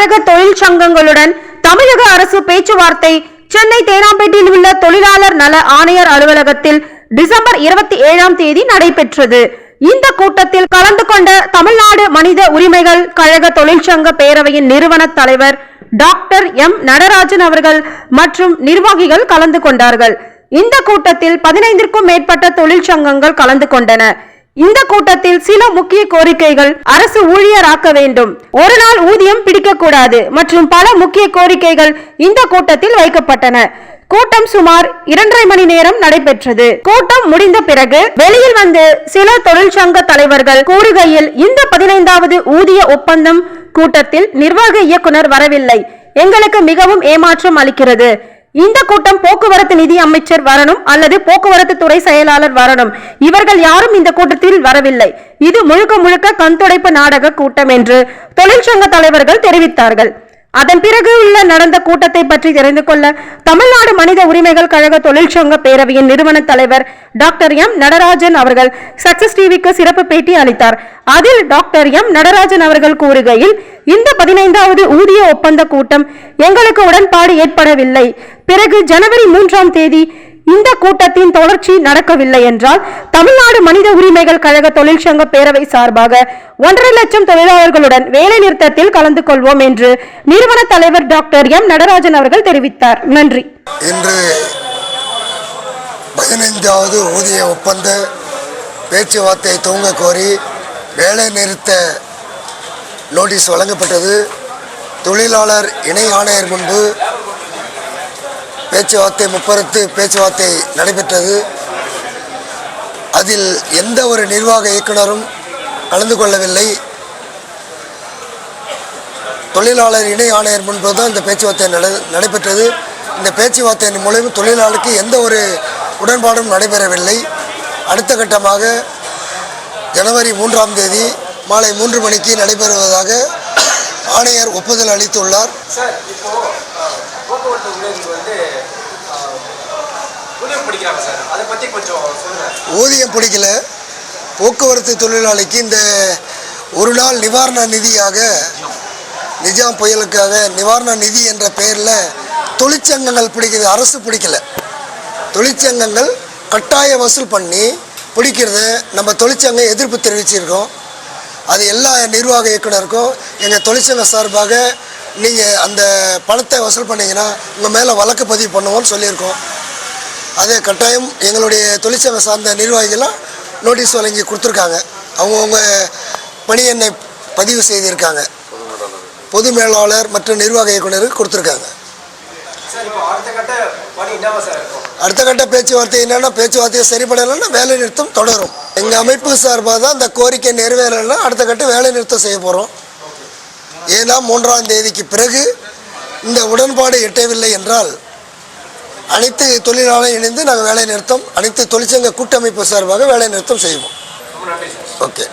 கழக தொழிற்சங்கங்களுடன் தமிழக அரசு பேச்சுவார்த்தை. சென்னை தேனாம்பேட்டையில் உள்ள தொழிலாளர் நல ஆணையர் அலுவலகத்தில் டிசம்பர் இருபத்தி ஏழாம் தேதி நடைபெற்றது. இந்த கூட்டத்தில் கலந்து கொண்ட தமிழ்நாடு மனித உரிமைகள் கழக தொழிற்சங்க பேரவையின் நிறுவன தலைவர் டாக்டர் எம். நடராஜன் அவர்கள் மற்றும் நிர்வாகிகள் கலந்து கொண்டார்கள். இந்த கூட்டத்தில் பதினைந்திற்கும் மேற்பட்ட தொழிற்சங்கங்கள் கலந்து கொண்டன. இந்த கூட்டத்தில் சில முக்கிய கோரிக்கைகள் அரசு ஊழியராக்க வேண்டும். ஒரு நாள் ஊதியம் பிடிக்கக்கூடாது மற்றும் பல முக்கிய கோரிக்கைகள் இந்த கூட்டத்தில் வைக்கப்பட்டன. கூட்டம் சுமார் இரண்டரை மணி நேரம் நடைபெற்றது. கூட்டம் முடிந்த பிறகு வெளியில் வந்து சில தொழிற்சங்க தலைவர்கள் கூறுகையில் இந்த பதினைந்தாவது ஊதிய ஒப்பந்தம் கூட்டத்தில் நிர்வாக இயக்குனர் வரவில்லை. எங்களுக்கு மிகவும் ஏமாற்றம் அளிக்கிறது. இந்த கூட்டம் போக்குவரத்து நிதி அமைச்சர் வரணும் அல்லது போக்குவரத்து துறை செயலாளர் வரணும். இவர்கள் யாரும் இந்த கூட்டத்தில் வரவில்லை. இது முழுக்க முழுக்க கண்துடைப்பு நாடக கூட்டம் என்று தொழிற்சங்க தலைவர்கள் தெரிவித்தார்கள். அதன் பிறகு உள்ள நடந்த கூட்டத்தை பற்றி தெரிந்து கொள்ள தமிழ்நாடு மனித உரிமைகள் கழக தொழிற்சங்க பேரவையின் நிறுவன தலைவர் டாக்டர் எம் நடராஜன் அவர்கள் சக்சஸ் டிவிக்கு சிறப்பு பேட்டி அளித்தார். அதில் டாக்டர் எம் நடராஜன் அவர்கள் கூறுகையில் இந்த பதினைந்தாவது ஊதிய ஒப்பந்த கூட்டம் எங்களுக்கு உடன்பாடு ஏற்படவில்லை. பிறகு ஜனவரி மூன்றாம் தேதி இந்த கூட்டத்தின் தொடர்ச்சி நடக்கவில்லை என்றால் தமிழ்நாடு மனித உரிமைகள் கழக தொழிற்சங்க பேரவை சார்பாக ஒன்றரை லட்சம் தொழிலாளர்களுடன் வேலை நிறுத்தத்தில் கலந்து கொள்வோம் என்று நிறுவன தலைவர் டாக்டர் எம் நடராஜன் அவர்கள் தெரிவித்தார். நன்றி. இன்று பதினைந்தாவது ஊதிய ஒப்பந்த பேச்சுவார்த்தை துவங்க கோரி வேலை நிறுத்த நோட்டீஸ் வழங்கப்பட்டது. தொழிலாளர் இணை ஆணையர் முன்பு பேச்சுவார்த்தை முப்பரத்து பேச்சுவார்த்தை நடைபெற்றது. அதில் எந்த ஒரு நிர்வாக இயக்குனரும் கலந்து கொள்ளவில்லை. தொழிலாளர் இணை ஆணையர் முன்பு தான் இந்த பேச்சுவார்த்தை நட நடைபெற்றது. இந்த பேச்சுவார்த்தையின் மூலம் தொழிலாளருக்கு எந்த ஒரு உடன்பாடும் நடைபெறவில்லை. அடுத்த கட்டமாக ஜனவரி மூன்றாம் தேதி மாலை மூன்று மணிக்கு நடைபெறுவதாக ஆணையர் ஒப்புதல் அளித்துள்ளார். சார் இப்போ போக்குவரத்து ஊழியர்கள் வந்து பிடிக்கிறாங்க சார்? அதை பற்றி கொஞ்சம் சொல்லுங்கள் ஊதியம் பிடிக்கல. போக்குவரத்து தொழிலாளிக்கு இந்த ஒரு நாள் நிவாரண நிதியாக நிஜாம் புயலுக்காக நிவாரண நிதி என்ற பெயரில் தொழிற்சங்கங்கள் பிடிக்கிறது அரசு பிடிக்கல. தொழிற்சங்கங்கள் கட்டாய வசூல் பண்ணி பிடிக்கிறத நம்ம தொழிற்சங்கம் எதிர்ப்பு தெரிவிச்சிருக்கோம். அது எல்லா நிர்வாக இயக்குனருக்கும் எங்கள் தொழிற்சங்க சார்பாக நீங்கள் அந்த பணத்தை வசூல் பண்ணிங்கன்னா உங்கள் மேலே வழக்கு பதிவு பண்ணுவோம்னு சொல்லியிருக்கோம். அதே கட்டாயம் எங்களுடைய தொழிற்சங்க சார்ந்த நிர்வாகிகளாம் நோட்டீஸ் வழங்கி கொடுத்துருக்காங்க. அவங்கவுங்க பணி எண்ணை பதிவு செய்திருக்காங்க. பொது மேலாளர் மற்றும் நிர்வாக இயக்குனருக்கு கொடுத்துருக்காங்க. அடுத்த கட்ட அடுத்த பேச்சுவார்த்தை என்னன்னா பேச்சுவார்த்தையை சரிபடலைன்னா வேலை நிறுத்தம் தொடரும். எங்கள் அமைப்பு சார்பாக தான் இந்த கோரிக்கை நிறைவேறலைன்னா அடுத்த கட்ட வேலை நிறுத்தம் செய்ய போகிறோம் ஏன்னா மூன்றாம் தேதிக்கு பிறகு இந்த உடன்பாடு எட்டவில்லை என்றால் அனைத்து தொழிலாளரும் இணைந்து நாங்கள் வேலை நிறுத்தம் அனைத்து தொழிற்சங்க கூட்டமைப்பு சார்பாக வேலை நிறுத்தம் செய்வோம். ஓகே.